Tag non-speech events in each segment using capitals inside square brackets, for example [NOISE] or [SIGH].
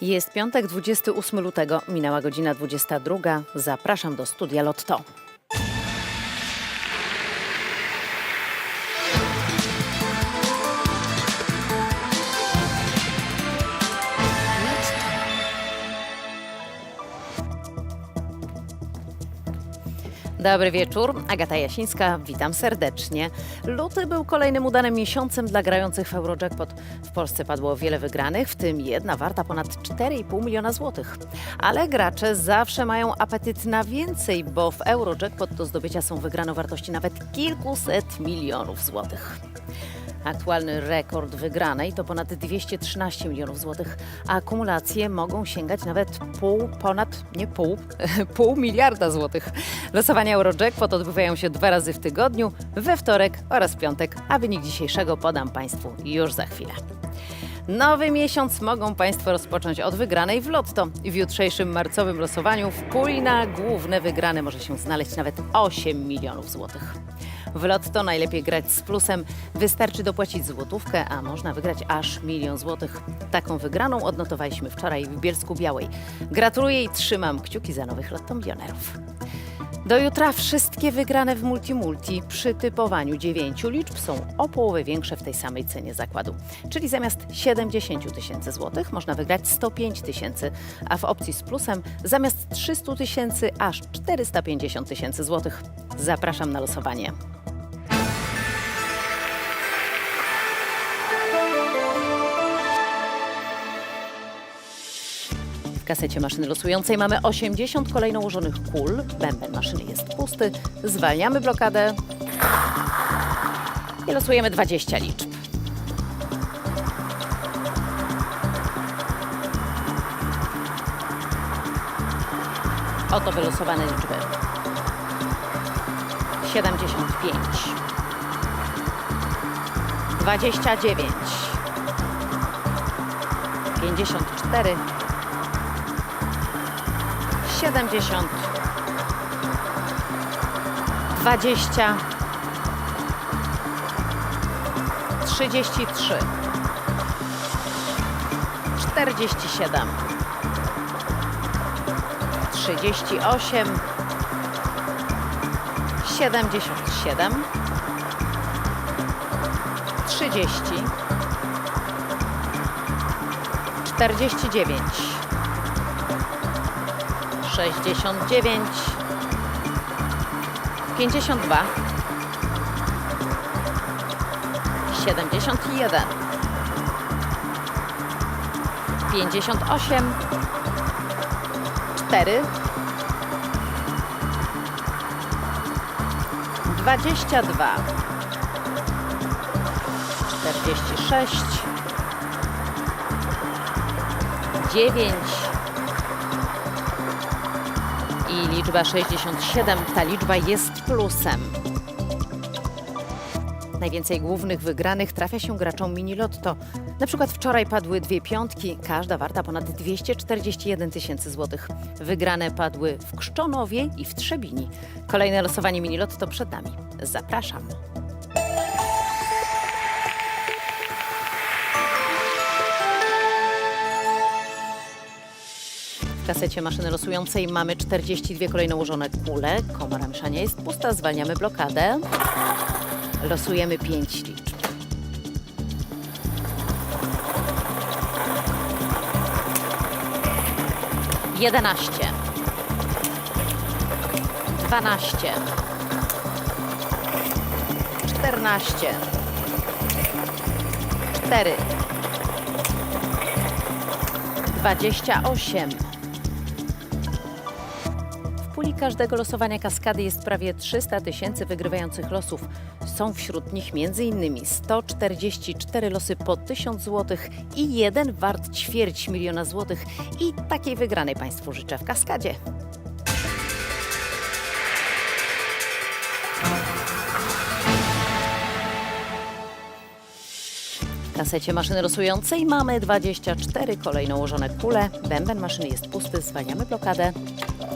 Jest piątek, 28 lutego, minęła godzina 22. Zapraszam do studia Lotto. Dobry wieczór, Agata Jasińska, witam serdecznie. Luty był kolejnym udanym miesiącem dla grających w Eurojackpot. W Polsce padło wiele wygranych, w tym jedna warta ponad 4,5 miliona złotych. Ale gracze zawsze mają apetyt na więcej, bo w Eurojackpot do zdobycia są wygrane wartości nawet kilkuset milionów złotych. Aktualny rekord wygranej to ponad 213 milionów złotych, a akumulacje mogą sięgać nawet pół, ponad, nie pół, [LAUGHS] pół miliarda złotych. Losowania Eurojackpot odbywają się dwa razy w tygodniu, we wtorek oraz piątek, a wynik dzisiejszego podam Państwu już za chwilę. Nowy miesiąc mogą Państwo rozpocząć od wygranej w Lotto. W jutrzejszym marcowym losowaniu w puli na główne wygrane może się znaleźć nawet 8 milionów złotych. W Lotto najlepiej grać z plusem. Wystarczy dopłacić złotówkę, a można wygrać aż milion złotych. Taką wygraną odnotowaliśmy wczoraj w Bielsku Białej. Gratuluję i trzymam kciuki za nowych Lotto milionerów. Do jutra wszystkie wygrane w Multimulti przy typowaniu dziewięciu liczb są o połowę większe w tej samej cenie zakładu. Czyli zamiast 70 tysięcy złotych można wygrać 105 tysięcy, a w opcji z plusem zamiast 300 tysięcy aż 450 tysięcy złotych. Zapraszam na losowanie. Kasecie maszyny losującej mamy 80 kolejno ułożonych kul. Bęben maszyny jest pusty. Zwalniamy blokadę i losujemy 20 liczb. Oto wylosowane liczby. 75 29 54 70 20 33 47 38 77 30 49 69 52 71 58 4 22 46 9 i liczba 67. Ta liczba jest plusem. Najwięcej głównych wygranych trafia się graczom mini lotto. Na przykład wczoraj padły dwie piątki, każda warta ponad 241 tysięcy złotych. Wygrane padły w Krzczonowie i w Trzebini. Kolejne losowanie mini lotto przed nami. Zapraszam. W kasecie maszyny losującej mamy 42 kolejno ułożone kule. Komora mieszania jest pusta, zwalniamy blokadę. Losujemy 5 liczb. Jedenaście. Dwanaście. Czternaście. Cztery. Dwadzieścia osiem. Każdego losowania kaskady jest prawie 300 tysięcy wygrywających losów. Są wśród nich m.in. 144 losy po 1000 zł i jeden wart ćwierć miliona złotych. I takiej wygranej Państwu życzę w kaskadzie. Kasecie maszyny losującej mamy 24 kolejno ułożone kule. Bęben maszyny jest pusty, zwalniamy blokadę.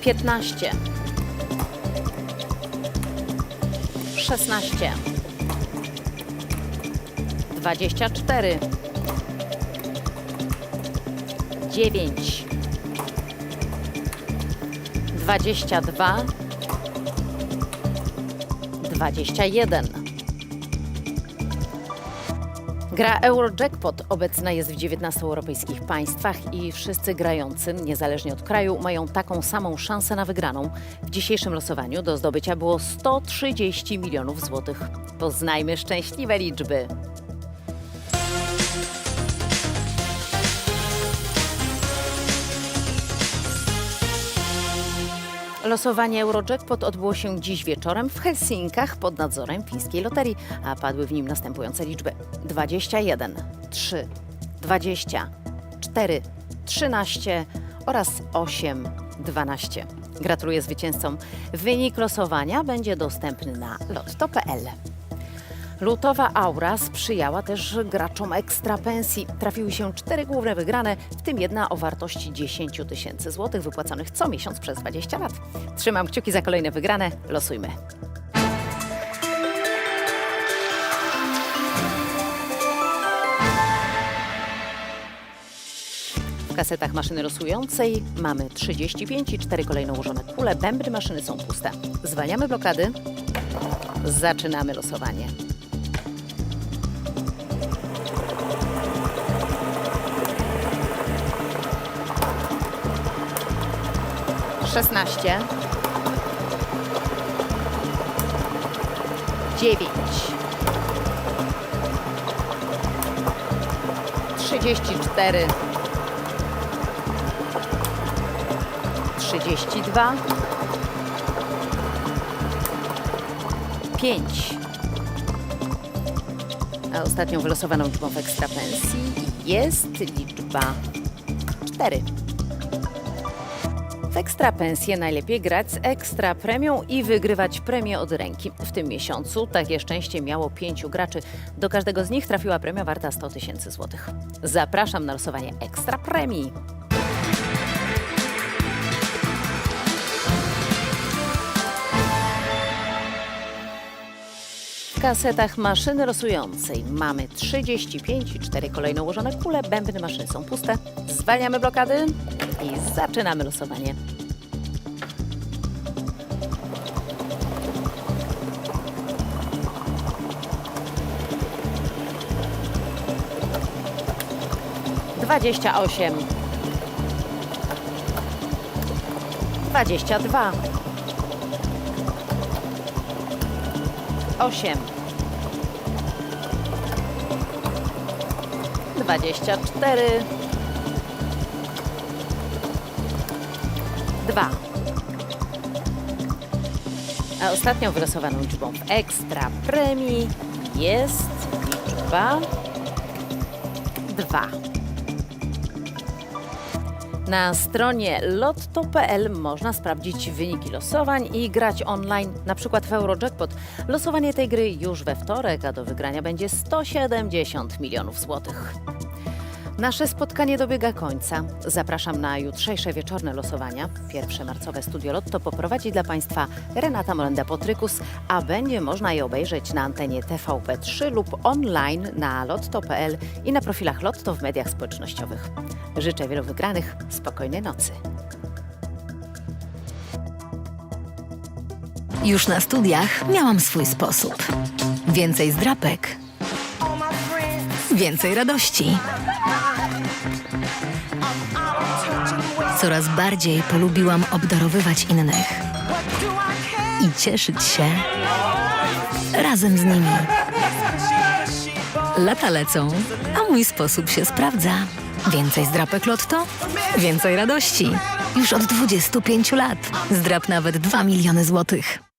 23, 3, 13, 15, 16, 24, 9, 22, 21. Gra Eurojackpot obecna jest w 19 europejskich państwach i wszyscy grający, niezależnie od kraju, mają taką samą szansę na wygraną. W dzisiejszym losowaniu do zdobycia było 130 milionów złotych. Poznajmy szczęśliwe liczby. Losowanie Eurojackpot odbyło się dziś wieczorem w Helsinkach pod nadzorem fińskiej loterii, a padły w nim następujące liczby: 21, 3, 20, 4, 13 oraz 8, 12. Gratuluję zwycięzcom. Wynik losowania będzie dostępny na lotto.pl. Lutowa aura sprzyjała też graczom ekstra pensji. Trafiły się cztery główne wygrane, w tym jedna o wartości 10 tysięcy złotych wypłaconych co miesiąc przez 20 lat. Trzymam kciuki za kolejne wygrane. Losujmy. W kasetach maszyny losującej mamy 35 i 4 kolejno ułożone kule. Bębny maszyny są puste. Zwalniamy blokady. Zaczynamy losowanie. Szesnaście. Dziewięć. Trzydzieści cztery. Trzydzieści dwa. Pięć. A ostatnią wylosowaną liczbą w ekstrapensji jest liczba cztery. W ekstra pensję najlepiej grać z ekstra premią i wygrywać premię od ręki. W tym miesiącu takie szczęście miało pięciu graczy. Do każdego z nich trafiła premia warta 100 tysięcy złotych. Zapraszam na losowanie ekstra premii. W kasetach maszyny losującej mamy 35 i 4 kolejno ułożone kule. Bębny maszyny są puste. Zwalniamy blokady i zaczynamy losowanie. Dwadzieścia osiem. Dwadzieścia dwa. Osiem. Dwadzieścia cztery. Dwa. A ostatnią wylosowaną liczbą w ekstra premii jest liczba dwa. Na stronie lotto.pl można sprawdzić wyniki losowań i grać online, na przykład w Eurojackpot. Losowanie tej gry już we wtorek, a do wygrania będzie 170 milionów złotych. Nasze spotkanie dobiega końca. Zapraszam na jutrzejsze wieczorne losowania. Pierwsze marcowe Studio Lotto poprowadzi dla Państwa Renata Molenda-Potrykus, a będzie można je obejrzeć na antenie TVP3 lub online na lotto.pl i na profilach Lotto w mediach społecznościowych. Życzę wielu wygranych, spokojnej nocy. Już na studiach miałam swój sposób. Więcej zdrapek, więcej radości. Coraz bardziej polubiłam obdarowywać innych i cieszyć się razem z nimi. Lata lecą, a mój sposób się sprawdza. Więcej zdrapek Lotto, więcej radości. Już od 25 lat. Zdrap nawet 2 miliony złotych.